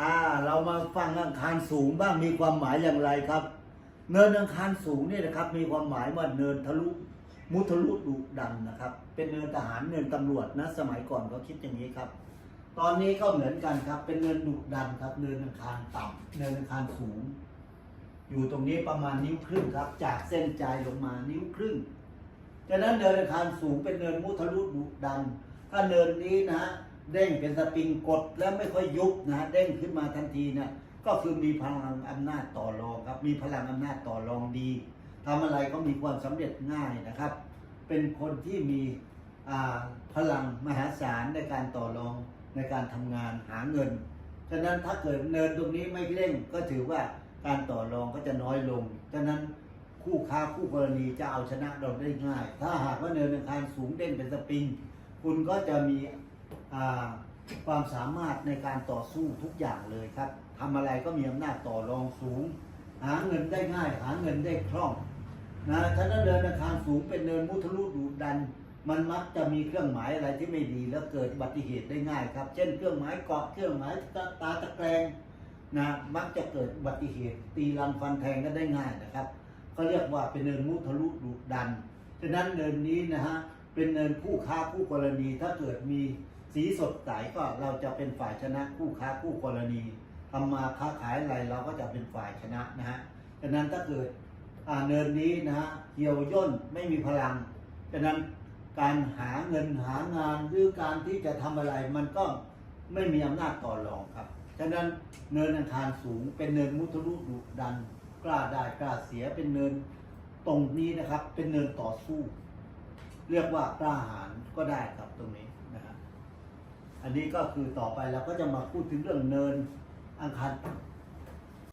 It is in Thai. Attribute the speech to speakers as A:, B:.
A: อ่า เรามาฟังอังคารสูงบ้างมีความหมายอย่างไรครับ เนินอังคารสูงเนี่ยนะครับ มีความหมายว่าเนินทะลุมุทะลุดุดันนะครับ เป็นเนินทหารเนินตำรวจนะ สมัยก่อนเขาคิดอย่างนี้ครับ ตอนนี้ก็เหมือนกันครับ เป็นเนินดุดันครับ เนินอังคารต่ำเนินอังคารสูง อยู่ตรงนี้ประมาณนิ้วครึ่งครับ จากเส้นใจลงมานิ้วครึ่งฉะนั้นเนินอังคารสูงเป็นเนินมุทะลุดุดัน ถ้าเนินนี้นะฮะ เด้งเป็นสปริงกดแล้วไม่ค่อยยุบนะเด้งขึ้นมาทันทีนะก็คือมีพลังอำนาจต่อรองครับ มีพลังอำนาจต่อรองดีทำอะไรก็มีความสำเร็จง่ายนะครับ เป็นคนที่มีพลังมหาศาลในการต่อรองในการทำงานหาเงิน ฉะนั้นถ้าเกิดเนินตรงนี้ไม่เร่งก็ถือว่าการต่อรองก็จะน้อยลง ฉะนั้นคู่ค้าคู่กรณีจะเอาชนะเราได้ง่าย ถ้าหากว่าเนินอังคารสูงเด่นเป็นสปริง คุณก็จะมี ความสามารถในการต่อสู้ทุกอย่างเลยครับทำอะไรก็มีอำนาจต่อรองสูง หาเงินได้ง่าย หาเงินได้คล่องนะฉะนั้นเนินอังคารสูงเป็นเนินมุทะลุดูดัน มันมักจะมีเครื่องหมายอะไรที่ไม่ดีแล้วเกิดอุบัติเหตุได้ง่ายครับ เช่นเครื่องหมายเกาะเครื่องหมายตาตาตะแกรงนะมักจะเกิดอุบัติเหตุ ตีรันฟันแทงกันได้ง่ายนะครับเขาเรียกว่าเป็นเนินมุทะลุดุดันฉะนั้นเนินนี้นะฮะเป็นเนินคู่ค้าคู่กรณีถ้าเกิดมี สีสดใสก็เราจะเป็นฝ่ายชนะคู่ค้าคู่กรณีทำมาค้าขายอะไรเราก็จะเป็นฝ่ายชนะนะฮะฉะนั้นถ้าเกิดเนินนี้นะฮะเหี่ยวย่นไม่มีพลังฉะนั้นการหาเงินหางานหรือการที่จะทำอะไรมันก็ไม่มีอำนาจต่อรองครับฉะนั้นเนินอังคารสูงเป็นเนินมุทะลุดุดัน กล้าได้กล้าเสียเป็นเนินตรงนี้นะครับ เป็นเนินต่อสู้ เรียกว่ากล้าหาญก็ได้ครับตรงนี้นะครับ อันนี้ก็คือต่อไปเราก็จะมาพูดถึงเรื่องเนินอังคาร